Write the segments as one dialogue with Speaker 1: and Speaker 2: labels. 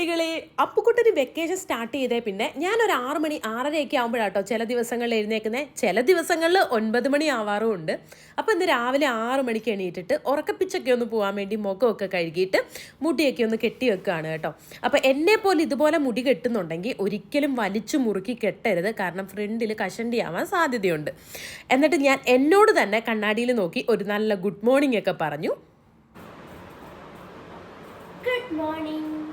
Speaker 1: കുട്ടികളെ അപ്പുക്കുട്ടന് vacation start ചെയ്തേ പിന്നെ ഞാൻ ഒരു ആറ് മണി ആറരയൊക്കെ ആകുമ്പോഴാട്ടോ ചില ദിവസങ്ങളിൽ എഴുന്നേക്കുന്നത് ചില ദിവസങ്ങളിൽ ഒൻപത് മണി ആവാറും ഉണ്ട് അപ്പോൾ ഇന്ന് രാവിലെ ആറ് മണിക്ക് എണീറ്റിട്ട് ഉറക്കപ്പിച്ചൊക്കെ ഒന്ന് പോകാൻ വേണ്ടി മുഖമൊക്കെ കഴുകിയിട്ട് മുടിയൊക്കെ ഒന്ന് കെട്ടി വെക്കുകയാണ് കേട്ടോ. അപ്പോൾ എന്നെ പോലെ ഇതുപോലെ മുടി കെട്ടുന്നുണ്ടെങ്കിൽ ഒരിക്കലും വലിച്ചു മുറുക്കി കെട്ടരുത്. കാരണം ഫ്രണ്ടിൽ കഷണ്ടി ആവാൻ സാധ്യതയുണ്ട്. എന്നിട്ട് ഞാൻ എന്നോട് തന്നെ കണ്ണാടിയിൽ നോക്കി ഒരു നല്ല ഗുഡ് മോർണിംഗ് ഒക്കെ പറഞ്ഞു.
Speaker 2: ഗുഡ് മോർണിംഗ്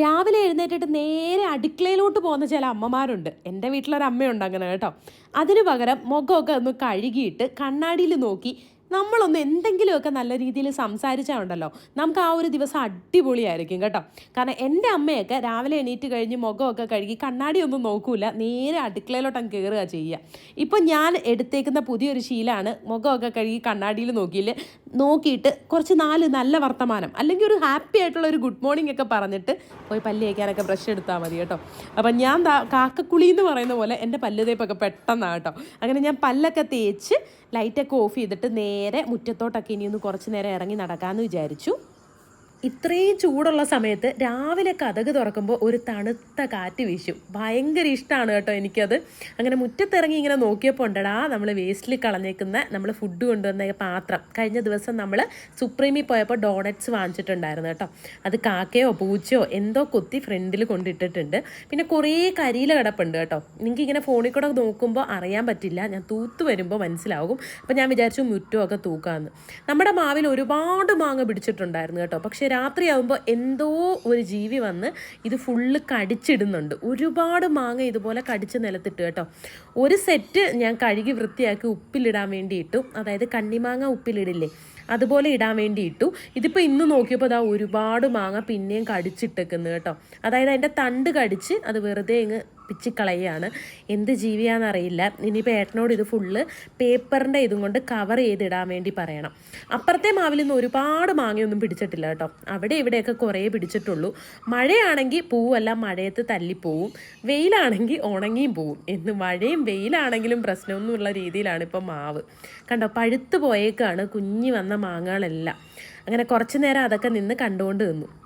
Speaker 1: രാവിലെ എഴുന്നേറ്റിട്ട് നേരെ അടുക്കളയിലോട്ട് പോകുന്ന ചില അമ്മമാരുണ്ട്. എന്റെ വീട്ടിലൊരു അമ്മയുണ്ട് അങ്ങനെ കേട്ടോ. അതിന് പകരം മുഖമൊക്കെ ഒന്ന് കഴുകിയിട്ട് കണ്ണാടിയിൽ നോക്കി നമ്മളൊന്ന് എന്തെങ്കിലുമൊക്കെ നല്ല രീതിയിൽ സംസാരിച്ചാൽ ഉണ്ടല്ലോ. നമുക്ക് ആ ഒരു ദിവസം അടിപൊളിയായിരിക്കും കേട്ടോ. കാരണം എന്റെ അമ്മയൊക്കെ രാവിലെ എണീറ്റ് കഴിഞ്ഞ് മുഖമൊക്കെ കഴുകി കണ്ണാടി ഒന്നും നോക്കൂല. നേരെ അടുക്കളയിലോട്ടങ്ങ് കയറുക ചെയ്യുക. ഇപ്പം ഞാൻ എടുത്തേക്കുന്ന പുതിയൊരു ശീലമാണ് മുഖമൊക്കെ കഴുകി കണ്ണാടിയിൽ നോക്കിയില്ല? നോക്കിയിട്ട് കുറച്ച് നാല് നല്ല വർത്തമാനം അല്ലെങ്കിൽ ഒരു ഹാപ്പി ആയിട്ടുള്ള ഒരു ഗുഡ് മോർണിംഗ് ഒക്കെ പറഞ്ഞിട്ട് പോയി പല്ല് തേക്കാനൊക്കെ ബ്രഷ് എടുത്താൽ മതി കേട്ടോ. അപ്പം ഞാൻ കാക്കക്കുളി എന്ന് പറയുന്ന പോലെ എന്റെ പല്ല് തേപ്പൊക്കെ പെട്ടെന്നാണ് കേട്ടോ. അങ്ങനെ ഞാൻ പല്ലൊക്കെ തേച്ച് ലൈറ്റൊക്കെ ഓഫ് ചെയ്തിട്ട് നേരെ മുറ്റത്തോട്ടൊക്കെ ഇനിയൊന്ന് കുറച്ച് നേരം ഇറങ്ങി നടക്കാമെന്ന് വിചാരിച്ചു. ഇത്രയും ചൂടുള്ള സമയത്ത് രാവിലെ കഥക് തുറക്കുമ്പോൾ ഒരു തണുത്ത കാറ്റ് വീശും. ഭയങ്കര ഇഷ്ടമാണ് കേട്ടോ എനിക്കത്. അങ്ങനെ മുറ്റത്തിറങ്ങി ഇങ്ങനെ നോക്കിയപ്പോൾ ഉണ്ടടാ നമ്മൾ വേസ്റ്റിൽ കളഞ്ഞേക്കുന്ന നമ്മൾ ഫുഡ് കൊണ്ടുവന്ന പാത്രം. കഴിഞ്ഞ ദിവസം നമ്മൾ സുപ്രീമിൽ പോയപ്പോൾ ഡോണറ്റ്സ് വാങ്ങിച്ചിട്ടുണ്ടായിരുന്നു കേട്ടോ. അത് കാക്കയോ പൂച്ചയോ എന്തോ കൊത്തി ഫ്രണ്ടിൽ കൊണ്ടിട്ടിട്ടുണ്ട്. പിന്നെ കുറേ കരിയില കിടപ്പുണ്ട് കേട്ടോ. നിങ്ങൾക്ക് ഇങ്ങനെ ഫോണിൽ കൂടെ നോക്കുമ്പോൾ അറിയാൻ പറ്റില്ല. ഞാൻ തൂത്ത് വരുമ്പോൾ മനസ്സിലാകും. അപ്പോൾ ഞാൻ വിചാരിച്ചു മുറ്റമൊക്കെ തൂക്കാമെന്ന് നമ്മുടെ മാവിൽ ഒരുപാട് മാങ്ങ പിടിച്ചിട്ടുണ്ടായിരുന്നു കേട്ടോ. പക്ഷേ രാത്രിയാകുമ്പോൾ എന്തോ ഒരു ജീവി വന്ന് ഇത് ഫുള്ള് കടിച്ചിടുന്നുണ്ട്. ഒരുപാട് മാങ്ങ ഇതുപോലെ കടിച്ച് നിലത്തിട്ട് കേട്ടോ. ഒരു സെറ്റ് ഞാൻ കഴുകി വൃത്തിയാക്കി ഉപ്പിലിടാൻ വേണ്ടി ഇട്ടു അതായത് കണ്ണിമാങ്ങ ഉപ്പിലിടില്ലേ അതുപോലെ ഇടാൻ വേണ്ടി ഇട്ടു ഇതിപ്പോൾ ഇന്ന് നോക്കിയപ്പോൾ അതാ ഒരുപാട് മാങ്ങ പിന്നെയും കടിച്ചിട്ടേക്കുന്നു കേട്ടോ. അതായത് അതിന്റെ തണ്ട് കടിച്ച് അത് വെറുതെ അങ്ങ് കളയുകയാണ് എന്ത് ജീവിയാണെന്നറിയില്ല ഇനിയിപ്പോൾ ഏട്ടനോട് ഇത് ഫുള്ള് പേപ്പറിന്റെ ഇതും കൊണ്ട് കവർ ചെയ്തിടാൻ വേണ്ടി പറയണം. അപ്പുറത്തെ മാവിൽ നിന്ന് ഒരുപാട് മാങ്ങയൊന്നും പിടിച്ചിട്ടില്ല കേട്ടോ. അവിടെ ഇവിടെയൊക്കെ കുറേ പിടിച്ചിട്ടുള്ളൂ. മഴയാണെങ്കിൽ പൂവെല്ലാം മഴയത്ത് തല്ലിപ്പോവും. വെയിലാണെങ്കിൽ ഉണങ്ങിയും പോവും. എന്ന് മഴയും വെയിലാണെങ്കിലും പ്രശ്നമൊന്നുമുള്ള രീതിയിലാണ് ഇപ്പോൾ മാവ്. കണ്ടോ പഴുത്ത് പോയേക്കാണ് കുഞ്ഞി വന്ന മാങ്ങകളെല്ലാം. അങ്ങനെ കുറച്ച് നേരം അതൊക്കെ നിന്ന് കണ്ടുകൊണ്ട് നിന്നു.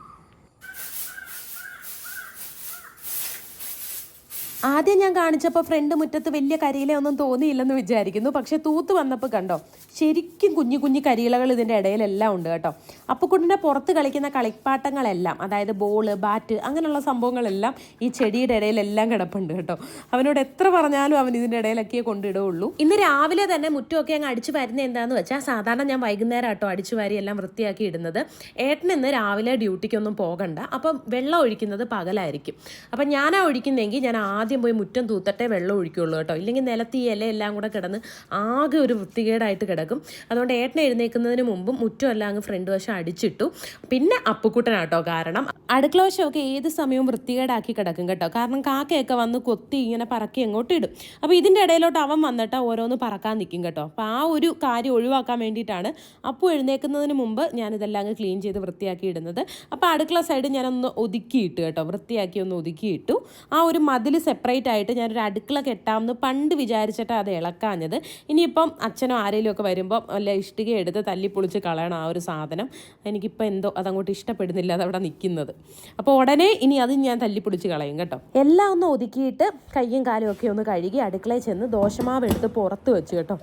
Speaker 1: ആദ്യം ഞാൻ കാണിച്ചപ്പോൾ ഫ്രണ്ട് മുറ്റത്ത് വലിയ കരിയില ഒന്നും തോന്നിയില്ലെന്ന് വിചാരിക്കുന്നു. പക്ഷേ തൂത്ത് വന്നപ്പോൾ കണ്ടോ ശരിക്കും കുഞ്ഞു കുഞ്ഞു കരിയിലകൾ ഇതിന്റെ ഇടയിലെല്ലാം ഉണ്ട് കേട്ടോ. അപ്പുക്കുട്ടിന്റെ പുറത്ത് കളിക്കുന്ന കളിപ്പാട്ടങ്ങളെല്ലാം അതായത് ബോൾ ബാറ്റ് അങ്ങനെയുള്ള സംഭവങ്ങളെല്ലാം ഈ ചെടിയുടെ ഇടയിലെല്ലാം കിടപ്പുണ്ട് കേട്ടോ. അവനോട് എത്ര പറഞ്ഞാലും അവൻ ഇതിന്റെ ഇടയിലൊക്കെ കൊണ്ടിടുള്ളൂ ഇന്ന് രാവിലെ തന്നെ മുറ്റമൊക്കെ അങ്ങ് അടിച്ചു വരുന്ന എന്താന്ന് വെച്ചാൽ സാധാരണ ഞാൻ വൈകുന്നേരം കേട്ടോ അടിച്ചു വാരി എല്ലാം വൃത്തിയാക്കി ഇടുന്നത്. ഏട്ടൻ ഇന്ന് രാവിലെ ഡ്യൂട്ടിക്കൊന്നും പോകണ്ട. അപ്പം വെള്ളം ഒഴിക്കുന്നത് പകലായിരിക്കും. അപ്പം ഞാനാ ഒഴിക്കുന്നെങ്കിൽ ഞാൻ ആദ്യം പോയി മുറ്റം തൂത്തട്ടെ വെള്ളം ഒഴിക്കുള്ളൂ കേട്ടോ. ഇല്ലെങ്കിൽ നിലത്ത് ഇല എല്ലാം കൂടെ കിടന്ന് ആകെ ഒരു വൃത്തികേടായിട്ട് കിടക്കും. അതുകൊണ്ട് ഏട്ടൻ എഴുന്നേൽക്കുന്നതിന് മുമ്പും മുറ്റം എല്ലാം അങ്ങ് ഫ്രണ്ട് വശം അടിച്ചിട്ടു. പിന്നെ അപ്പുക്കുട്ടനാട്ടോ കാരണം. അടുക്കളവശമൊക്കെ ഏത് സമയവും വൃത്തികേടാക്കി കിടക്കും കേട്ടോ. കാരണം കാക്കയൊക്കെ വന്ന് കൊത്തി ഇങ്ങനെ പറക്കി അങ്ങോട്ട് ഇടും. അപ്പോൾ ഇതിന്റെ ഇടയിലോട്ട് അവൻ വന്നിട്ട് ഓരോന്ന് പറക്കാൻ നിൽക്കും കേട്ടോ. അപ്പോൾ ആ ഒരു കാര്യം ഒഴിവാക്കാൻ വേണ്ടിയിട്ടാണ് അപ്പു എഴുന്നേൽക്കുന്നതിന് മുമ്പ് ഞാനിതെല്ലാം അങ്ങ് ക്ലീൻ ചെയ്ത് വൃത്തിയാക്കി ഇടുന്നത്. അപ്പോൾ അടുക്കള സൈഡ് ഞാനൊന്ന് ഒതുക്കിയിട്ടു കേട്ടോ. വൃത്തിയാക്കി ഒന്ന് ഒതുക്കിയിട്ടു. ആ ഒരു മതിൽ സെപ്പറേറ്റ് ആയിട്ട് ഞാനൊരു അടുക്കള കെട്ടാമെന്ന് പണ്ട് വിചാരിച്ചിട്ട് അത് ഇളക്കാഞ്ഞത്. ഇനിയിപ്പം അച്ഛനോ ആരെങ്കിലും ഒക്കെ വരുമ്പോൾ വല്ല ഇഷ്ടിക എടുത്ത് തല്ലിപ്പൊളിച്ച് കളയണം ആ ഒരു സാധനം. എനിക്കിപ്പോൾ എന്തോ അതങ്ങോട്ട് ഇഷ്ടപ്പെടുന്നില്ല അതവിടെ നിൽക്കുന്നത് അപ്പോൾ ഉടനെ ഇനി അത് ഞാൻ തല്ലിപ്പൊളിച്ച് കളയും കേട്ടോ. എല്ലാം ഒന്ന് ഒതുക്കിയിട്ട് കയ്യും കാലും ഒക്കെ ഒന്ന് കഴുകി അടുക്കളയിൽ ചെന്ന് ദോശമാവ് എടുത്ത് പുറത്ത് വെച്ച് കേട്ടോ.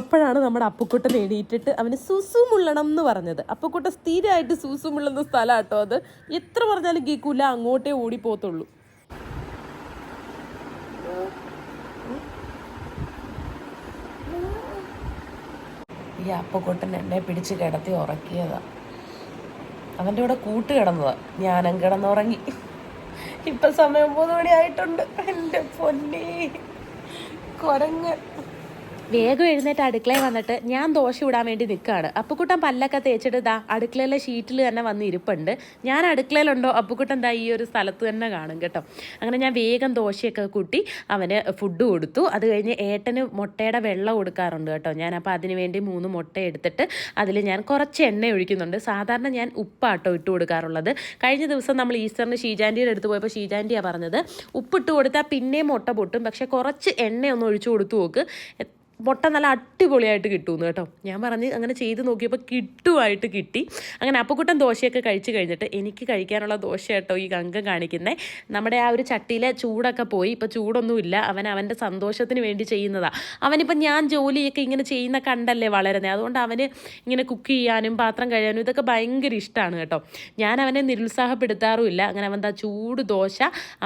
Speaker 1: അപ്പോഴാണ് നമ്മുടെ അപ്പുക്കുട്ടൻ നേടിയിട്ടിട്ട് അവന് സുസു മുള്ളണം എന്ന് പറഞ്ഞത്. അപ്പുക്കുട്ട സ്ഥിരമായിട്ട് സുസു മുള്ളുന്ന സ്ഥലം കേട്ടോ അത്. എത്ര പറഞ്ഞാലും കേൾക്കൂല അങ്ങോട്ടേ ഓടിപ്പോത്തുള്ളൂ ഈ അപ്പക്കൂട്ടൻ എന്നെ പിടിച്ച് കിടത്തി ഉറക്കിയതാ. അവന്റെ കൂടെ കൂട്ട് കിടന്നത്. ഞാനും കിടന്നുറങ്ങി. ഇപ്പൊ സമയം ഒമ്പത് മണി ആയിട്ടുണ്ട് എന്റെ പൊന്നേ. കൊരങ്ങ്. വേഗം എഴുന്നേറ്റ് അടുക്കളയിൽ വന്നിട്ട് ഞാൻ ദോശ ഇടാൻ വേണ്ടി നിൽക്കുകയാണ് അപ്പുക്കുട്ടൻ പല്ലൊക്കെ തേച്ചിട്ട് ദാ അടുക്കളയിലെ ഷീറ്റിൽ തന്നെ വന്ന് ഇരിപ്പുണ്ട്. ഞാൻ അടുക്കളയിലുണ്ടോ? അപ്പുക്കുട്ടൻ ദാ ഈ ഒരു സ്ഥലത്ത് തന്നെ കാണും കേട്ടോ. അങ്ങനെ ഞാൻ വേഗം ദോശയൊക്കെ കൂട്ടി അവന് ഫുഡ് കൊടുത്തു. അത് കഴിഞ്ഞ് ഏട്ടന് മുട്ടയുടെ വെള്ളം കൊടുക്കാറുണ്ട് കേട്ടോ. ഞാൻ അപ്പോൾ അതിന് വേണ്ടി മൂന്ന് മുട്ട എടുത്തിട്ട് അതിൽ ഞാൻ കുറച്ച് എണ്ണ ഒഴിക്കുന്നുണ്ട്. സാധാരണ ഞാൻ ഉപ്പാട്ടോ ഇട്ട് കൊടുക്കാറുള്ളത്. കഴിഞ്ഞ ദിവസം നമ്മൾ ഈസ്റ്ററിന് ഷീജാന്റിയുടെ അടുത്ത് പോയപ്പോൾ ഷീജാന്റിയാണ് പറഞ്ഞത് ഉപ്പിട്ട് കൊടുത്താൽ പിന്നെയും മുട്ട പൊട്ടും. പക്ഷേ കുറച്ച് എണ്ണ ഒന്ന് ഒഴിച്ചു കൊടുത്തു നോക്ക്. മുട്ട നല്ല അടിപൊളിയായിട്ട് കിട്ടുമെന്ന് കേട്ടോ. ഞാൻ പറഞ്ഞ് അങ്ങനെ ചെയ്ത് നോക്കിയപ്പോൾ കിട്ടുമായിട്ട് കിട്ടി. അങ്ങനെ അപ്പക്കുട്ടൻ ദോശയൊക്കെ കഴിച്ചു കഴിഞ്ഞിട്ട് എനിക്ക് കഴിക്കാനുള്ള ദോശ കേട്ടോ ഈ അംഗം കാണിക്കുന്നത് നമ്മുടെ ആ ഒരു ചട്ടിയിലെ ചൂടൊക്കെ പോയി. ഇപ്പോൾ ചൂടൊന്നുമില്ല. അവൻ അവന്റെ സന്തോഷത്തിന് വേണ്ടി ചെയ്യുന്നതാണ് അവനിപ്പോൾ ഞാൻ ജോലിയൊക്കെ ഇങ്ങനെ ചെയ്യുന്ന കണ്ടല്ലേ വളരുന്നത് അതുകൊണ്ട് അവന് ഇങ്ങനെ കുക്ക് ചെയ്യാനും പാത്രം കഴിയാനും ഇതൊക്കെ ഭയങ്കര ഇഷ്ടമാണ് കേട്ടോ. ഞാൻ അവനെ നിരുത്സാഹപ്പെടുത്താറുമില്ല. അങ്ങനെ അവൻ ദാ ചൂട് ദോശ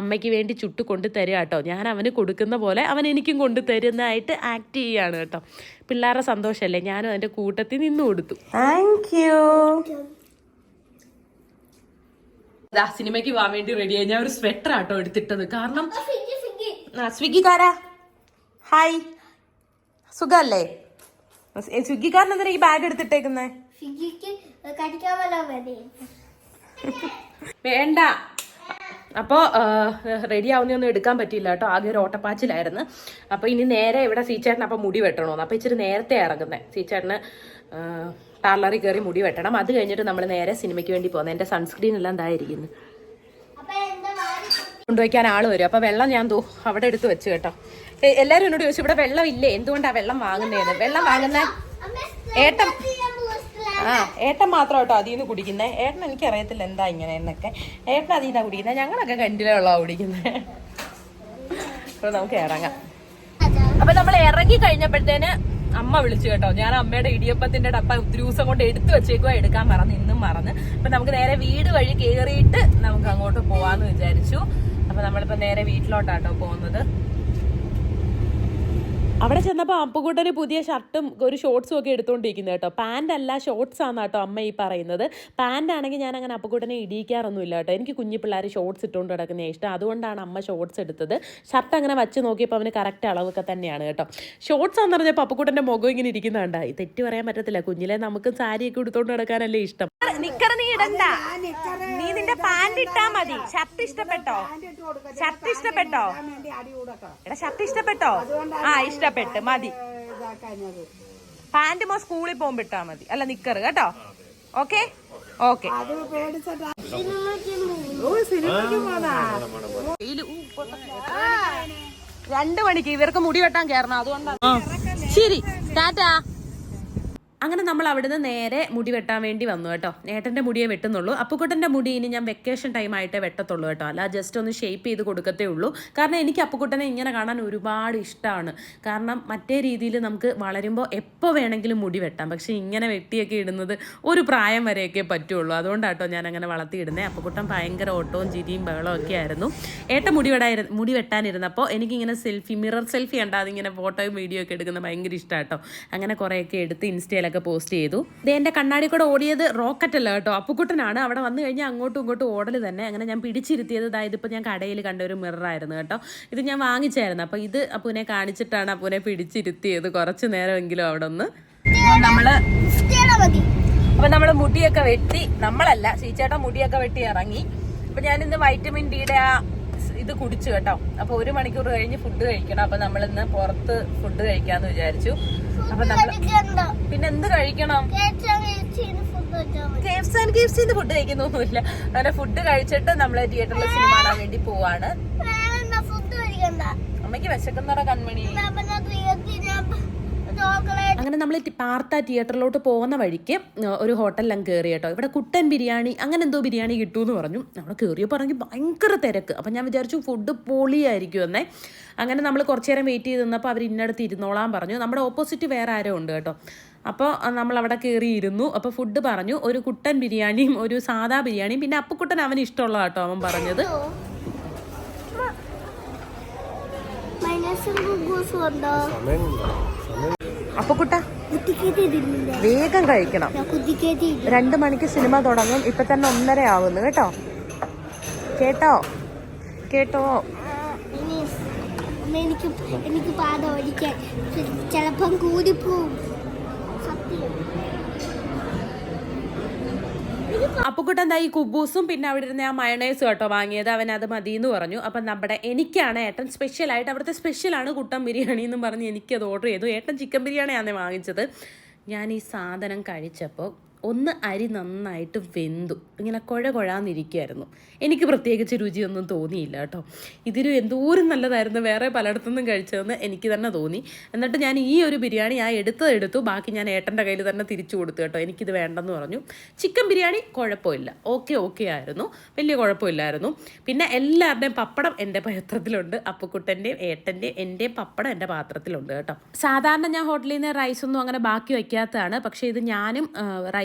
Speaker 1: അമ്മയ്ക്ക് വേണ്ടി ചുട്ട് കൊണ്ട് തരിക കേട്ടോ. ഞാൻ അവന് കൊടുക്കുന്ന പോലെ അവൻ എനിക്കും കൊണ്ടു തരുന്നതായിട്ട് ആക്ട് ചെയ്യുകയാണ് കേട്ടോ. പിള്ളേരുടെ സന്തോഷമല്ലേ? ഞാനും അതിന്റെ കൂട്ടത്തിൽ നിന്ന് കൊടുത്തു. താങ്ക് യു ദാ സിനിമയ്ക്ക് പോകാൻ വേണ്ടി റെഡിയായി ഞാൻ ഒരു സ്വെറ്റർ ആട്ടോ എടുത്തിട്ടത്. കാരണം സ്വിഗ്ഗിക്കാരാ? ഹായ് സുഖല്ലേ? സ്വിഗ്ഗിക്കാരൻ എന്തിനാ ഈ ബാഗ് എടുത്തിട്ടേക്കുന്നേ? വേണ്ട. അപ്പോൾ റെഡി ആവുന്നൊന്നും എടുക്കാൻ പറ്റിയില്ല കേട്ടോ. ആദ്യം ഒരു ഓട്ടപ്പാച്ചിലായിരുന്നു. അപ്പോൾ ഇനി നേരെ ഇവിടെ സീച്ചേട്ടൻ അപ്പോൾ മുടി വെട്ടണമെന്ന് അപ്പോൾ ഇച്ചിരി നേരത്തെ ഇറങ്ങുന്നത് സീച്ചേട്ടന് പാർലറിൽ കയറി മുടി വെട്ടണം. അത് കഴിഞ്ഞിട്ട് നമ്മൾ നേരെ സിനിമയ്ക്ക് വേണ്ടി പോകുന്നത് എന്റെ സൺസ്ക്രീൻ എല്ലാം എന്തായിരിക്കുന്നു
Speaker 2: വാരി
Speaker 1: കൊണ്ടുവയ്ക്കാൻ ആൾ വരും. അപ്പോൾ വെള്ളം ഞാൻ തോ അവിടെ എടുത്ത് വെച്ച് കേട്ടോ. എല്ലാവരും എന്നോട് ചോദിച്ചു ഇവിടെ വെള്ളം ഇല്ലേ എന്തുകൊണ്ടാണ് വെള്ളം വാങ്ങുന്നതെന്ന് വെള്ളം വാങ്ങുന്ന ഏട്ടൻ ആ ഏട്ടൻ മാത്രം കേട്ടോ അതിൽ നിന്ന് കുടിക്കുന്നത് ഏട്ടൻ എനിക്ക് അറിയത്തില്ല എന്താ ഇങ്ങനെ എന്നൊക്കെ ഏട്ടൻ അതിൽ നിന്നാണ് കുടിക്കുന്നത് ഞങ്ങളൊക്കെ കണ്ടിലെ വെള്ളമാണ് കുടിക്കുന്നത് അപ്പൊ നമുക്ക് ഇറങ്ങാം. അപ്പൊ നമ്മൾ ഇറങ്ങി കഴിഞ്ഞപ്പോഴത്തേന് അമ്മ വിളിച്ചു കേട്ടോ. ഞാൻ അമ്മയുടെ ഇടിയപ്പത്തിന്റെ ഡപ്പ ഒത്തിരി ദിവസം കൊണ്ട് എടുത്തു വെച്ചേക്കുക എടുക്കാൻ മറന്ന് ഇന്നും മറന്ന്. അപ്പൊ നമുക്ക് നേരെ വീട് വഴി കേറിയിട്ട് നമുക്ക് അങ്ങോട്ട് പോവാന്ന് വിചാരിച്ചു. അപ്പൊ നമ്മളിപ്പോ നേരെ വീട്ടിലോട്ടാട്ടോ പോകുന്നത്. അവിടെ ചെന്നപ്പോൾ അമ്പുകൂട്ടന് പുതിയ ഷർട്ടും ഒരു ഷോർട്സും ഒക്കെ എടുത്തുകൊണ്ടിരിക്കുന്നത് കേട്ടോ. പാന്റ് അല്ല ഷോർട്സ് ആണ് കേട്ടോ അമ്മ ഈ പറയുന്നത്. പാന്റ് ആണെങ്കിൽ ഞാൻ അങ്ങനെ അപ്പുകൂട്ടനെ ഇടിയിക്കാറൊന്നുമില്ല കേട്ടോ. എനിക്ക് കുഞ്ഞു പിള്ളേർ ഷോർട്സ് ഇട്ടുകൊണ്ട് കിടക്കുന്ന ഇഷ്ടം. അതുകൊണ്ടാണ് അമ്മ ഷോർട്സ് എടുത്തത്. ഷർട്ട് അങ്ങനെ വച്ച് നോക്കിയപ്പോൾ അവന് കറക്റ്റ് അളവൊക്കെ തന്നെയാണ് കേട്ടോ. ഷോർട്സ് ആണെന്ന് പറഞ്ഞപ്പോൾ അപ്പുകൂട്ടന്റെ മുഖം ഇങ്ങനെ ഇരിക്കുന്നുണ്ടായി തെറ്റ് പറയാൻ പറ്റത്തില്ല. കുഞ്ഞിലെ നമുക്ക് സാരിയൊക്കെ എടുത്തുകൊണ്ട് കിടക്കാനല്ലേ ഇഷ്ടം. നീ ഇടണ്ട. നിന്റെ പാന്റ് ഇട്ടാ മതി. ഷർട്ട് ഇഷ്ടപ്പെട്ടോ? ഷർട്ട് ഇഷ്ടപ്പെട്ടോ? എടാ ഷർട്ട് ഇഷ്ടപ്പെട്ടോ? ആ ഇഷ്ടപ്പെട്ട് മതി. പാന്റ് മോ സ്കൂളിൽ പോകുമ്പോ ഇട്ടാ മതി. അല്ല നിക്കറ് കേട്ടോ? ഓക്കെ? ഓക്കെ. രണ്ടു മണിക്ക് ഇവർക്ക് മുടി വെട്ടാൻ കേറണം അതുകൊണ്ടാണ് ശരി ടാറ്റാ. അങ്ങനെ നമ്മൾ അവിടുന്ന് നേരെ മുടി വെട്ടാൻ വേണ്ടി വന്നു കേട്ടോ. ഏട്ടന്റെ മുടിയെ വെട്ടുന്നുള്ളൂ. അപ്പുക്കുട്ടന്റെ മുടി ഇനി ഞാൻ വെക്കേഷൻ ടൈം ആയിട്ടേ വെട്ടത്തുള്ളൂ കേട്ടോ. അല്ല ജസ്റ്റ് ഒന്ന് ഷേപ്പ് ചെയ്ത് കൊടുക്കത്തേ ഉള്ളൂ. കാരണം എനിക്ക് അപ്പുക്കുട്ടനെ ഇങ്ങനെ കാണാൻ ഒരുപാട് ഇഷ്ടമാണ് കാരണം മറ്റേ രീതിയിൽ നമുക്ക് വളരുമ്പോൾ എപ്പോൾ വേണമെങ്കിലും മുടി വെട്ടാം. പക്ഷേ ഇങ്ങനെ വെട്ടിയൊക്കെ ഇടുന്നത് ഒരു പ്രായം വരെയൊക്കെ പറ്റുള്ളൂ. അതുകൊണ്ടാട്ടോ ഞാൻ അങ്ങനെ വളർത്തിയിടുന്നത് അപ്പുക്കുട്ടൻ ഭയങ്കര ഓട്ടവും ചിരിയും ബഹളവും ഒക്കെ ആയിരുന്നു. ഏട്ട മുടി വെടായിരു മുടി വെട്ടാനിരുന്നപ്പോൾ എനിക്കിങ്ങനെ സെൽഫി മിറർ സെൽഫി കണ്ടാൽ അതിങ്ങനെ ഫോട്ടോയും വീഡിയോ ഒക്കെ എടുക്കുന്നത് ഭയങ്കര ഇഷ്ടമാട്ടോ അങ്ങനെ കുറേയൊക്കെ എടുത്ത് ഇൻസ്റ്റയിലൊക്കെ പോസ്റ്റ് ചെയ്തു. ഇത് എന്റെ കണ്ണാടി കൂടെ ഓടിയത് റോക്കറ്റ് അല്ല കേട്ടോ. അപ്പുക്കുട്ടനാണ്. അവിടെ വന്നു കഴിഞ്ഞാൽ അങ്ങോട്ടും ഇങ്ങോട്ടും ഓടൽ തന്നെ. അങ്ങനെ ഞാൻ പിടിച്ചിരുത്തിയത് അതായത് ഇപ്പോൾ ഞാൻ കടയിൽ കണ്ട ഒരു മിറർ ആയിരുന്നു കേട്ടോ. ഇത് ഞാൻ വാങ്ങിച്ചായിരുന്നു. അപ്പോൾ ഇത് അപ്പൂനെ കാണിച്ചിട്ടാണ് അപ്പൂനെ പിടിച്ചിരുത്തിയത് കുറച്ച് നേരമെങ്കിലും അവിടെ ഒന്ന് നമ്മൾ
Speaker 2: മതി
Speaker 1: അപ്പൊ നമ്മൾ മുടിയൊക്കെ വെട്ടി. നമ്മളല്ല ചീച്ചേട്ടൻ മുടിയൊക്കെ വെട്ടി ഇറങ്ങി. അപ്പൊ ഞാൻ ഇന്ന് വൈറ്റമിൻ ഡിയുടെ ആ ഇത് കുടിച്ചു കേട്ടോ. അപ്പൊ ഒരു മണിക്കൂർ കഴിഞ്ഞ് ഫുഡ് കഴിക്കണം. അപ്പൊ നമ്മൾ ഇന്ന് പുറത്ത് ഫുഡ് കഴിക്കാന്ന് വിചാരിച്ചു. അപ്പൊ നമ്മൾ പിന്നെ എന്ത് കഴിക്കണം?
Speaker 2: ഫുഡ് ആൻഡ് മതി.
Speaker 1: K F C K F സിന്ന് ഫുഡ് കഴിക്കുന്നൊന്നുമില്ല. അങ്ങനെ ഫുഡ് കഴിച്ചിട്ട് നമ്മൾ തിയേറ്ററിൽ സിനിമ കാണാൻ വേണ്ടി പോവാണ്. അമ്മയ്ക്ക് വിശക്കുന്നറ കൺമണി? അങ്ങനെ നമ്മൾ പാർത്ത തിയേറ്ററിലോട്ട് പോകുന്ന വഴിക്ക് ഒരു ഹോട്ടലിലും കയറി കേട്ടോ. ഇവിടെ കുട്ടൻ ബിരിയാണി അങ്ങനെ എന്തോ ബിരിയാണി കിട്ടുമെന്ന് പറഞ്ഞു. നമ്മൾ കയറിയപ്പോൾ പറഞ്ഞു ഭയങ്കര തിരക്ക്. അപ്പം ഞാൻ വിചാരിച്ചു ഫുഡ് പൊളിയായിരിക്കും എന്നേ. അങ്ങനെ നമ്മൾ കുറച്ച് നേരം വെയിറ്റ് ചെയ്ത് നിന്നപ്പോൾ അവർ ഇന്നടത്ത് ഇരുന്നോളാൻ പറഞ്ഞു. നമ്മുടെ ഓപ്പോസിറ്റ് വേറെ ആരോ ഉണ്ട് കേട്ടോ. അപ്പോൾ നമ്മൾ അവിടെ കയറിയിരുന്നു അപ്പോൾ ഫുഡ് പറഞ്ഞു ഒരു കുട്ടൻ ബിരിയാണിയും ഒരു സാധാ ബിരിയാണിയും. പിന്നെ അപ്പക്കുട്ടൻ അവന് ഇഷ്ടമുള്ള കേട്ടോ അവൻ പറഞ്ഞത്.
Speaker 2: സമയം
Speaker 1: അപ്പക്കുട്ട
Speaker 2: കുട്ട
Speaker 1: വേഗം കഴിക്കണം. രണ്ട് മണിക്ക് സിനിമ തുടങ്ങും. ഇപ്പൊ തന്നെ ഒന്നര ആവുന്നു കേട്ടോ? കേട്ടോ? കേട്ടോ
Speaker 2: എനിക്ക് എനിക്ക് പാത ഓടിക്കാൻ. ചിലപ്പം കൂടിപ്പോവും. സത്യം.
Speaker 1: അപ്പുക്കുട്ടൻ ഈ കുബൂസും പിന്നെ അവിടെ ഇരുന്ന് ആ മയണേസ് കേട്ടോ വാങ്ങിയത്. അവൻ അത് മതി എന്ന് പറഞ്ഞു. അപ്പം നമ്മുടെ എനിക്കാണ് ഏട്ടൻ സ്പെഷ്യലായിട്ട് അവിടുത്തെ സ്പെഷ്യലാണ് കുട്ടൻ ബിരിയാണി എന്നും പറഞ്ഞ് എനിക്കത് ഓർഡർ ചെയ്തു. ഏട്ടൻ ചിക്കൻ ബിരിയാണിയാണ് വാങ്ങിച്ചത്. ഞാൻ ഈ സാധനം കഴിച്ചപ്പോൾ ഒന്ന് അരി നന്നായിട്ട് വെന്തു. ഇങ്ങനെ കുഴ കുഴാന്നിരിക്കുമായിരുന്നു എനിക്ക് പ്രത്യേകിച്ച് രുചിയൊന്നും തോന്നിയില്ല കേട്ടോ. ഇതിന് എന്തോരം നല്ലതായിരുന്നു. വേറെ പലയിടത്തുനിന്നും കഴിച്ചതെന്ന് എനിക്ക് തന്നെ തോന്നി. എന്നിട്ട് ഞാൻ ഈ ഒരു ബിരിയാണി ആ എടുത്തത് എടുത്തു. ബാക്കി ഞാൻ ഏട്ടന്റെ കയ്യിൽ തന്നെ തിരിച്ചു കൊടുത്തു കേട്ടോ. എനിക്കിത് വേണ്ടെന്ന് പറഞ്ഞു. ചിക്കൻ ബിരിയാണി കുഴപ്പമില്ല. ഓക്കെ ഓക്കെ ആയിരുന്നു. വലിയ കുഴപ്പമില്ലായിരുന്നു. പിന്നെ എല്ലാവരുടെയും പപ്പടം എന്റെ പാത്രത്തിലുണ്ട്. അപ്പുക്കുട്ടന്റെയും ഏട്ടന്റെയും എന്റെയും പപ്പടം എന്റെ പാത്രത്തിലുണ്ട് കേട്ടോ. സാധാരണ ഞാൻ ഹോട്ടലിൽ നിന്ന് റൈസൊന്നും അങ്ങനെ ബാക്കി വയ്ക്കാത്തതാണ്. പക്ഷേ ഇത് ഞാനും ആ,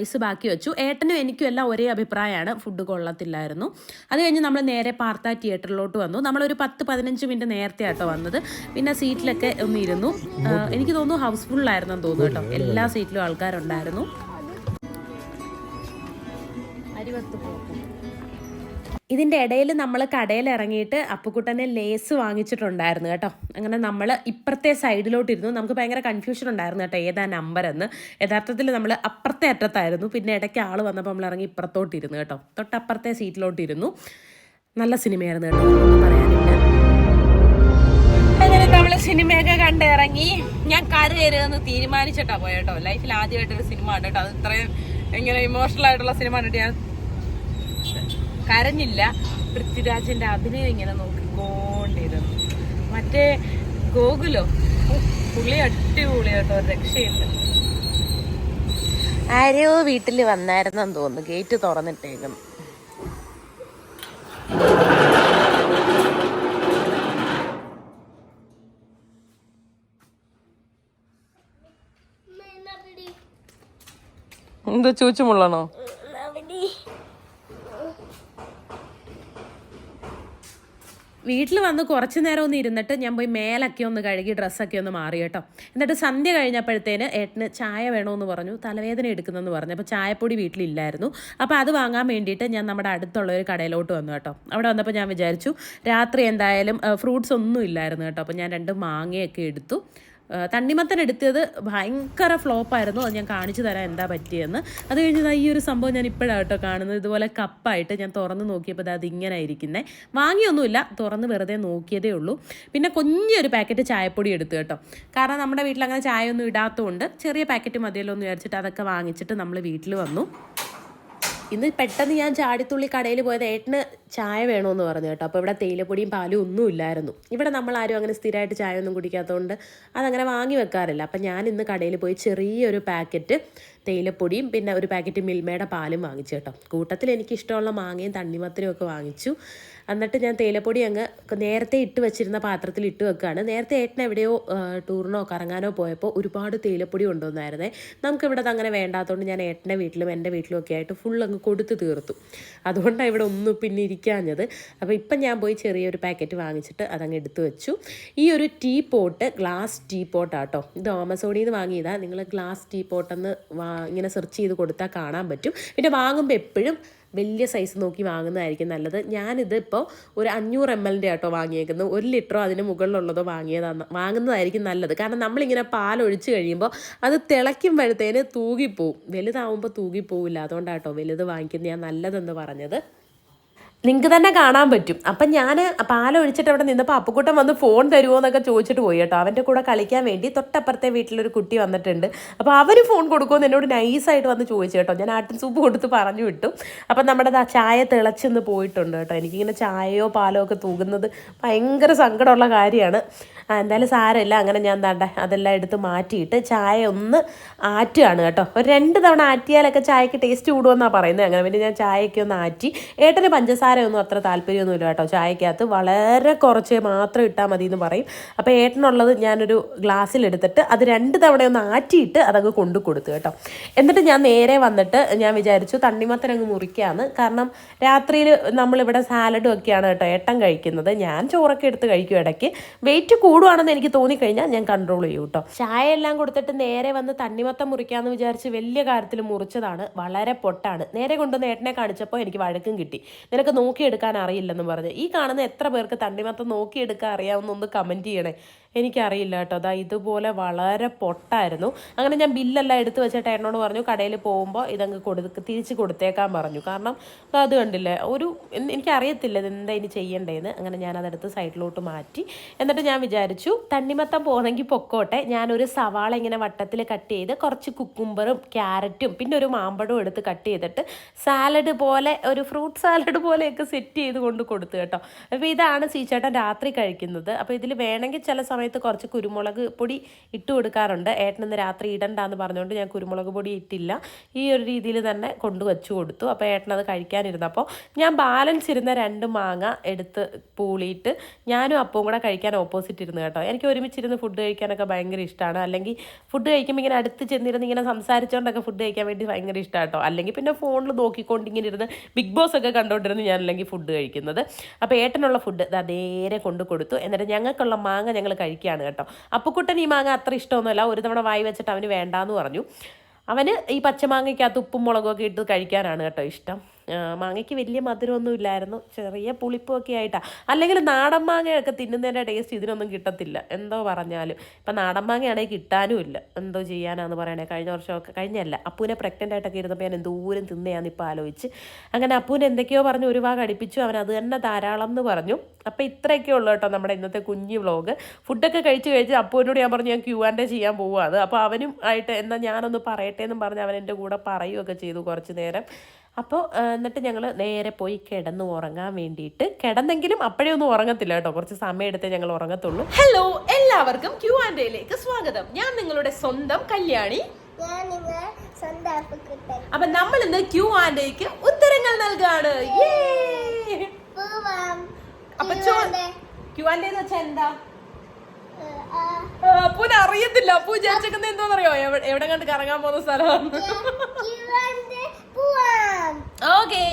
Speaker 1: റൈസ് ബാക്കി വെച്ചു. ഏട്ടനും എനിക്കും എല്ലാം ഒരേ അഭിപ്രായമാണ്. ഫുഡ് കൊള്ളത്തില്ലായിരുന്നു. അത് കഴിഞ്ഞ് നമ്മൾ നേരെ പാർത്ത തിയേറ്ററിലോട്ട് വന്നു. നമ്മളൊരു പത്ത് പതിനഞ്ച് മിനിറ്റ് നേരത്തെ ആട്ടോ വന്നത്. പിന്നെ സീറ്റിലൊക്കെ ഒന്ന് ഇരുന്നു എനിക്ക് തോന്നുന്നു ഹൗസ്ഫുള്ളായിരുന്നു എന്ന് തോന്നുന്നു കേട്ടോ. എല്ലാ സീറ്റിലും ആൾക്കാരുണ്ടായിരുന്നു. ഇതിന്റെ ഇടയിൽ നമ്മൾ കടയിൽ ഇറങ്ങിയിട്ട് അപ്പുക്കുട്ടനെ ലേസ് വാങ്ങിച്ചിട്ടുണ്ടായിരുന്നു കേട്ടോ. അങ്ങനെ നമ്മൾ ഇപ്പുറത്തെ സൈഡിലോട്ടിരുന്നു. നമുക്ക് ഭയങ്കര കൺഫ്യൂഷൻ ഉണ്ടായിരുന്നു കേട്ടോ ഏതാ നമ്പർ എന്ന്. യഥാർത്ഥത്തിൽ നമ്മൾ അപ്പുറത്തെ അറ്റത്തായിരുന്നു. പിന്നെ ഇടയ്ക്ക് ആൾ വന്നപ്പോൾ നമ്മൾ ഇറങ്ങി ഇപ്പുറത്തോട്ടിരുന്നു കേട്ടോ. തൊട്ടപ്പുറത്തെ സീറ്റിലോട്ടിരുന്നു. നല്ല സിനിമയായിരുന്നു കേട്ടോ പറയാനില്ല. അങ്ങനെ നമ്മൾ സിനിമയൊക്കെ കണ്ട് ഇറങ്ങി. ഞാൻ കരയരുതെന്ന് തീരുമാനിച്ചിട്ടാ പോയേട്ടോ. ലൈഫിൽ ആദ്യമായിട്ടൊരു സിനിമ കണ്ടു കേട്ടോ അത് ഇത്രയും ഇങ്ങനെ ഇമോഷണൽ ആയിട്ടുള്ള സിനിമ കണ്ടിട്ട് ഞാൻ കരഞ്ഞില്ല. പൃഥ്വിരാജിന്റെ അഭിനയം ഇങ്ങനെ നോക്കിക്കൊണ്ടിരുന്നു. മറ്റേ ഗോകുലോ ഉഫ്, പുള്ളി അടിപൊളി കേട്ടോ രക്ഷയുണ്ട്. ആരെയോ വീട്ടിൽ വന്നായിരുന്നെന്ന് തോന്നുന്നു ഗേറ്റ് തുറന്നിട്ടേക്കും എന്താ ചൂച്ചുമുള്ളണോ വീട്ടിൽ വന്ന് കുറച്ച് നേരം ഒന്ന് ഇരുന്നിട്ട് ഞാൻ പോയി മേലൊക്കെ ഒന്ന് കഴുകി ഡ്രസ്സൊക്കെ ഒന്ന് മാറി കേട്ടോ. എന്നിട്ട് സന്ധ്യ കഴിഞ്ഞപ്പോഴത്തേന് ഏട്ടന് ചായ വേണമെന്ന് പറഞ്ഞു തലവേദന എടുക്കുന്നെന്ന് പറഞ്ഞു. അപ്പോൾ ചായപ്പൊടി വീട്ടിലില്ലായിരുന്നു. അപ്പോൾ അത് വാങ്ങാൻ വേണ്ടിയിട്ട് ഞാൻ നമ്മുടെ അടുത്തുള്ള ഒരു കടയിലോട്ട് വന്നു കേട്ടോ. അവിടെ വന്നപ്പോൾ ഞാൻ വിചാരിച്ചു രാത്രി എന്തായാലും ഫ്രൂട്ട്സ് ഒന്നും ഇല്ലായിരുന്നു കേട്ടോ. അപ്പോൾ ഞാൻ രണ്ട് മാങ്ങയൊക്കെ എടുത്തു. തണ്ണിമത്തൻ എടുത്തത് ഭയങ്കര ഫ്ലോപ്പായിരുന്നു അത് ഞാൻ കാണിച്ചു തരാം എന്താ പറ്റിയെന്ന്. അത് കഴിഞ്ഞ് ഈ ഒരു സംഭവം ഞാൻ ഇപ്പോഴാണ് കേട്ടോ കാണുന്നത്. ഇതുപോലെ കപ്പായിട്ട് ഞാൻ തുറന്ന് നോക്കിയപ്പോൾ അത് ഇങ്ങനെ ഇരിക്കുന്നത് വാങ്ങിയൊന്നുമില്ല. തുറന്ന് വെറുതെ നോക്കിയതേ ഉള്ളൂ. പിന്നെ കുഞ്ഞൊരു പാക്കറ്റ് ചായപ്പൊടി എടുത്തു കേട്ടോ. കാരണം നമ്മുടെ വീട്ടിൽ അങ്ങനെ ചായ ഒന്നും ഇടാത്തതുകൊണ്ട് ചെറിയ പാക്കറ്റ് മതിയല്ലോ എന്ന് വിചാരിച്ചിട്ട് അതൊക്കെ വാങ്ങിച്ചിട്ട് നമ്മൾ വീട്ടിൽ വന്നു. ഇന്ന് പെട്ടെന്ന് ഞാൻ ചാടിത്തുള്ളി കടയിൽ പോയത് ഏട്ടന് ചായ വേണമെന്ന് പറഞ്ഞു കേട്ടോ. അപ്പോൾ ഇവിടെ തേയിലപ്പൊടിയും പാലും ഒന്നും ഇല്ലായിരുന്നു. ഇവിടെ നമ്മൾ ആരും അങ്ങനെ സ്ഥിരമായിട്ട് ചായ ഒന്നും കുടിക്കാത്തതുകൊണ്ട് അതങ്ങനെ വാങ്ങി വെക്കാറില്ല. അപ്പം ഞാൻ ഇന്ന് കടയിൽ പോയി ചെറിയൊരു പാക്കറ്റ് തേയിലപ്പൊടിയും പിന്നെ ഒരു പാക്കറ്റ് മിൽമയുടെ പാലും വാങ്ങിച്ചു കേട്ടോ. കൂട്ടത്തിൽ എനിക്ക് ഇഷ്ടമുള്ള മാങ്ങയും തണ്ണിമത്തനും ഒക്കെ വാങ്ങിച്ചു. എന്നിട്ട് ഞാൻ തേയിലപ്പൊടി അങ്ങ് നേരത്തെ ഇട്ട് വെച്ചിരുന്ന പാത്രത്തിൽ ഇട്ട് വെക്കുകയാണ്. നേരത്തെ ഏട്ടൻ എവിടെയോ ടൂറിനോ കറങ്ങാനോ പോയപ്പോൾ ഒരുപാട് തേയിലപ്പൊടി കൊണ്ടുവന്നായിരുന്നേ. നമുക്കിവിടെ അങ്ങനെ വേണ്ടാത്തതുകൊണ്ട് ഞാൻ ഏട്ടന്റെ വീട്ടിലും എന്റെ വീട്ടിലും ഒക്കെ ആയിട്ട് ഫുൾ അങ്ങ് കൊടുത്തു തീർത്തു. അതുകൊണ്ടാണ് ഇവിടെ ഒന്നും പിന്നെ ഇരിക്കാഞ്ഞത്. അപ്പോൾ ഇപ്പം ഞാൻ പോയി ചെറിയൊരു പാക്കറ്റ് വാങ്ങിച്ചിട്ട് അതങ്ങ് എടുത്തു വെച്ചു. ഈ ഒരു ടീ പോട്ട് ഗ്ലാസ് ടീ പോട്ടാട്ടോ. ഇത് ആമസോണിൽ നിന്ന് വാങ്ങിയതാണ് നിങ്ങൾ ഗ്ലാസ് ടീ പോട്ടെന്ന് ഇങ്ങനെ സെർച്ച് ചെയ്ത് കൊടുത്താൽ കാണാൻ പറ്റും. പിന്നെ വാങ്ങുമ്പോൾ എപ്പോഴും വലിയ സൈസ് നോക്കി വാങ്ങുന്നതായിരിക്കും നല്ലത്. ഞാനിത് ഇപ്പോൾ ഒരു അഞ്ഞൂറ് എം എല്ലിന്റെ ആട്ടോ വാങ്ങിയേക്കുന്നത്. ഒരു ലിറ്ററോ അതിന് മുകളിലുള്ളതോ വാങ്ങിയതാണ് വാങ്ങുന്നതായിരിക്കും നല്ലത്. കാരണം നമ്മളിങ്ങനെ പാൽ ഒഴിച്ച് കഴിയുമ്പോൾ അത് തിളയ്ക്കുമ്പോഴത്തേന് തൂകിപ്പോവും. വലുതാവുമ്പോൾ തൂകിപ്പോവില്ല. അതുകൊണ്ടാട്ടോ വലുത് വാങ്ങിക്കുന്ന ഞാൻ നല്ലതെന്ന് പറഞ്ഞത്. നിങ്ങൾക്ക് തന്നെ കാണാൻ പറ്റും. അപ്പം ഞാൻ പാലൊഴിച്ചിട്ട് അവിടെ നിന്നപ്പോൾ അപ്പുക്കുട്ടൻ വന്ന് ഫോൺ തരുമോ എന്നൊക്കെ ചോദിച്ചിട്ട് പോയി കേട്ടോ. അവന്റെ കൂടെ കളിക്കാൻ വേണ്ടി തൊട്ടപ്പുറത്തെ വീട്ടിലൊരു കുട്ടി വന്നിട്ടുണ്ട്. അപ്പോൾ അവർ ഫോൺ കൊടുക്കുമെന്ന് എന്നോട് നൈസായിട്ട് വന്ന് ചോദിച്ചു കേട്ടോ. ഞാൻ ആട്ടിൻ സൂപ്പ് കൊടുത്ത് പറഞ്ഞു വിട്ടു. അപ്പം നമ്മുടെ ദാ ചായ തിളച്ചെന്ന് പോയിട്ടുണ്ട് കേട്ടോ. എനിക്കിങ്ങനെ ചായയോ പാലോ ഒക്കെ തൂകുന്നത് ഭയങ്കര സങ്കടമുള്ള കാര്യമാണ്. ആ, എന്തായാലും സാരമില്ല. അങ്ങനെ ഞാൻ എന്താണ്ട അതെല്ലാം എടുത്ത് മാറ്റിയിട്ട് ചായ ഒന്ന് ആറ്റുകയാണ് കേട്ടോ. ഒരു രണ്ട് തവണ ആറ്റിയാലൊക്കെ ചായക്ക് ടേസ്റ്റ് കൂടുമെന്നാണ് പറയുന്നത്. അങ്ങനെ പിന്നെ ഞാൻ ചായയൊക്കെ ഒന്ന് ആറ്റി. ഏട്ടന് പഞ്ചസാരയൊന്നും അത്ര താല്പര്യമൊന്നുമില്ല കേട്ടോ. ചായക്കകത്ത് വളരെ കുറച്ച് മാത്രം ഇട്ടാൽ മതി എന്ന് പറയും. അപ്പോൾ ഏട്ടനുള്ളത് ഞാനൊരു ഗ്ലാസ്സിലെടുത്തിട്ട് അത് രണ്ട് തവണയൊന്ന് ആറ്റിയിട്ട് അതങ്ങ് കൊണ്ടു കൊടുത്തു കേട്ടോ. എന്നിട്ട് ഞാൻ നേരെ വന്നിട്ട് ഞാൻ വിചാരിച്ചു തണ്ണിമത്തൻ അങ്ങ് മുറിക്കാന്ന്. കാരണം രാത്രിയിൽ നമ്മളിവിടെ സാലഡും ഒക്കെയാണ് കേട്ടോ ഏട്ടൻ കഴിക്കുന്നത്. ഞാൻ ചോറൊക്കെ എടുത്ത് കഴിക്കും ഇടയ്ക്ക്. വെയിറ്റ് കൂടുവാണെന്ന് എനിക്ക് തോന്നിക്കഴിഞ്ഞാൽ ഞാൻ കൺട്രോൾ ചെയ്യും കേട്ടോ. ചായ എല്ലാം കൊടുത്തിട്ട് നേരെ വന്ന് തണ്ണിമത്തം മുറിക്കാമെന്ന് വിചാരിച്ച് വലിയ കാര്യത്തിൽ മുറിച്ചതാണ്. വളരെ പൊട്ടാണ്. നേരെ കൊണ്ടുവന്ന് ഏട്ടനെ കാണിച്ചപ്പോൾ എനിക്ക് വഴക്കും കിട്ടി. നിനക്ക് നോക്കിയെടുക്കാൻ അറിയില്ലെന്ന് പറഞ്ഞ്. ഈ കാണുന്ന എത്ര പേർക്ക് തണ്ണിമത്തം നോക്കിയെടുക്കാൻ അറിയാവുന്ന ഒന്ന് കമന്റ് ചെയ്യണേ. എനിക്കറിയില്ല കേട്ടോ. അതാ ഇതുപോലെ വളരെ പൊട്ടായിരുന്നു. അങ്ങനെ ഞാൻ ബില്ലെല്ലാം എടുത്തു വെച്ചിട്ട് എന്നോട് പറഞ്ഞു കടയിൽ പോകുമ്പോൾ ഇതങ്ങ് കൊടുത്ത് തിരിച്ച് കൊടുത്തേക്കാൻ പറഞ്ഞു. കാരണം അത് കണ്ടില്ലേ ഒരു എനിക്കറിയത്തില്ല ഇത് എന്താ ഇനി ചെയ്യേണ്ടതെന്ന് അങ്ങനെ ഞാനതെടുത്ത് സൈഡിലോട്ട് മാറ്റി. എന്നിട്ട് ഞാൻ വിചാരിച്ചു തണ്ണിമത്തം പോകുന്നെങ്കിൽ പൊക്കോട്ടെ. ഞാനൊരു സവാള ഇങ്ങനെ വട്ടത്തിൽ കട്ട് ചെയ്ത് കുറച്ച് കുക്കുംബറും ക്യാരറ്റും പിന്നെ ഒരു മാമ്പഴവും എടുത്ത് കട്ട് ചെയ്തിട്ട് സാലഡ് പോലെ ഒരു ഫ്രൂട്ട് സാലഡ് പോലെയൊക്കെ സെറ്റ് ചെയ്ത് കൊണ്ട് കൊടുത്തു കേട്ടോ. അപ്പോൾ ഇതാണ് സീച്ചേട്ടൻ രാത്രി കഴിക്കുന്നത്. അപ്പോൾ ഇതിൽ വേണമെങ്കിൽ ചില സമയത്ത് കുറച്ച് കുരുമുളക് പൊടി ഇട്ട് കൊടുക്കാറുണ്ട്. ഏട്ടൻ ഇന്ന് രാത്രി ഇടണ്ടെന്ന് പറഞ്ഞുകൊണ്ട് ഞാൻ കുരുമുളക് പൊടി ഇട്ടില്ല. ഈ ഒരു രീതിയിൽ തന്നെ കൊണ്ട് വെച്ചു കൊടുത്തു. അപ്പോൾ ഏട്ടനത് കഴിക്കാനിരുന്നപ്പോൾ ഞാൻ ബാലൻസ് ഇരുന്ന രണ്ട് മാങ്ങ എടുത്ത് പൂളിയിട്ട് ഞാനും അപ്പവും കൂടെ കഴിക്കാൻ ഓപ്പോസിറ്റ് ഇരുന്നു കേട്ടോ. എനിക്ക് ഒരുമിച്ചിരുന്ന് ഫുഡ് കഴിക്കാനൊക്കെ ഭയങ്കര ഇഷ്ടമാണ് അല്ലെങ്കിൽ ഫുഡ് കഴിക്കുമ്പോൾ ഇങ്ങനെ അടുത്ത് ചെന്നിരുന്ന് ഇങ്ങനെ സംസാരിച്ചുകൊണ്ടൊക്കെ ഫുഡ് കഴിക്കാൻ വേണ്ടി ഭയങ്കര ഇഷ്ടമാണ് കേട്ടോ. അല്ലെങ്കിൽ പിന്നെ ഫോണിൽ നോക്കിക്കൊണ്ട് ഇങ്ങനെ ഇരുന്ന് ബിഗ് ബോസ് ഒക്കെ കണ്ടുകൊണ്ടിരുന്ന് ഞാൻ അല്ലെങ്കിൽ ഫുഡ് കഴിക്കുന്നത്. അപ്പോൾ ഏട്ടനുള്ള ഫുഡ് നേരെ കൊണ്ട് കൊടുത്തു. എന്നിട്ട് ഞങ്ങൾക്കുള്ള മാങ്ങ ഞങ്ങൾ കഴിക്കുകയാണ് കേട്ടോ. അപ്പുക്കുട്ടൻ ഈ മാങ്ങ അത്ര ഇഷ്ടമൊന്നുമല്ല. ഒരു തവണ വായി വെച്ചിട്ട് അവന് വേണ്ടാന്ന് പറഞ്ഞു. അവന് ഈ പച്ചമാങ്ങയ്ക്കകത്ത് ഉപ്പും മുളകും ഒക്കെ ഇട്ട് കഴിക്കാനാണ് കേട്ടോ ഇഷ്ടം. മാങ്ങയ്ക്ക് വലിയ മധുരമൊന്നും ഇല്ലായിരുന്നു. ചെറിയ പുളിപ്പൊക്കെ ആയിട്ടാണ് അല്ലെങ്കിൽ നാടൻ മാങ്ങയൊക്കെ തിന്നുന്നതിന്റെ ടേസ്റ്റ് ഇതിനൊന്നും കിട്ടത്തില്ല. എന്തോ പറഞ്ഞാലും. ഇപ്പം നാടൻ മാങ്ങയാണെങ്കിൽ കിട്ടാനും ഇല്ല. എന്തോ ചെയ്യാനാന്ന് പറയണേ. കഴിഞ്ഞ വർഷമൊക്കെ കഴിഞ്ഞല്ല. അപ്പൂനെ പ്രഗ്നന്റ് ആയിട്ടൊക്കെ ഇരുന്നപ്പോൾ ഞാൻ എന്തോരം തിന്നയാന്ന് ഇപ്പോൾ ആലോചിച്ച്. അങ്ങനെ അപ്പൂനെ എന്തൊക്കെയോ പറഞ്ഞ് ഒരു വാ അവൻ അത് തന്നെ ധാരാളം എന്ന് പറഞ്ഞു. അപ്പോൾ ഇത്രയൊക്കെ ഉള്ളു കേട്ടോ നമ്മുടെ ഇന്നത്തെ കുഞ്ഞു വ്ളോഗ് ഫുഡൊക്കെ കഴിച്ച് കഴിച്ച് അപ്പൂനോട് ഞാൻ പറഞ്ഞു ഞാൻ ക്യൂ ആൻഡ് ചെയ്യാൻ പോവുകയാണ് അപ്പോൾ അവനും ആയിട്ട് എന്നാൽ ഞാനൊന്ന് പറയട്ടെ എന്നും പറഞ്ഞ് അവൻ എന്റെ കൂടെ പറയുകയൊക്കെ ചെയ്തു കുറച്ച് നേരം. അപ്പോൾ എന്നിട്ട് ഞങ്ങൾ നേരെ പോയി കിടന്ന് ഉറങ്ങാൻ വേണ്ടിയിട്ട് കിടന്നെങ്കിലും അപ്പോഴേ ഒന്നും ഉറങ്ങത്തില്ല കേട്ടോ. കുറച്ച് സമയം എടുത്തേ ഞങ്ങൾ ഉറങ്ങത്തുള്ളൂ. ഹലോ എല്ലാവർക്കും ക്യൂ ആൻഡ് എയിലേക്ക് സ്വാഗതം. ഞാൻ നിങ്ങളുടെ സ്വന്തം കല്യാണി. അപ്പൊ നമ്മൾ ഇന്ന് ക്യൂ ആൻഡ് എക്ക് ഉത്തരങ്ങൾ നൽകാണ്. അപ്പൊ ക്യൂ ആൻഡ് എന്താ? അപ്പൂന് അറിയത്തില്ല. അപ്പൂ വിചാരിച്ചേക്കുന്ന എന്തോന്നറിയോ? എവിടെ കണ്ട് കറങ്ങാൻ പോകുന്ന സ്ഥലമാണ് ഓക്കേ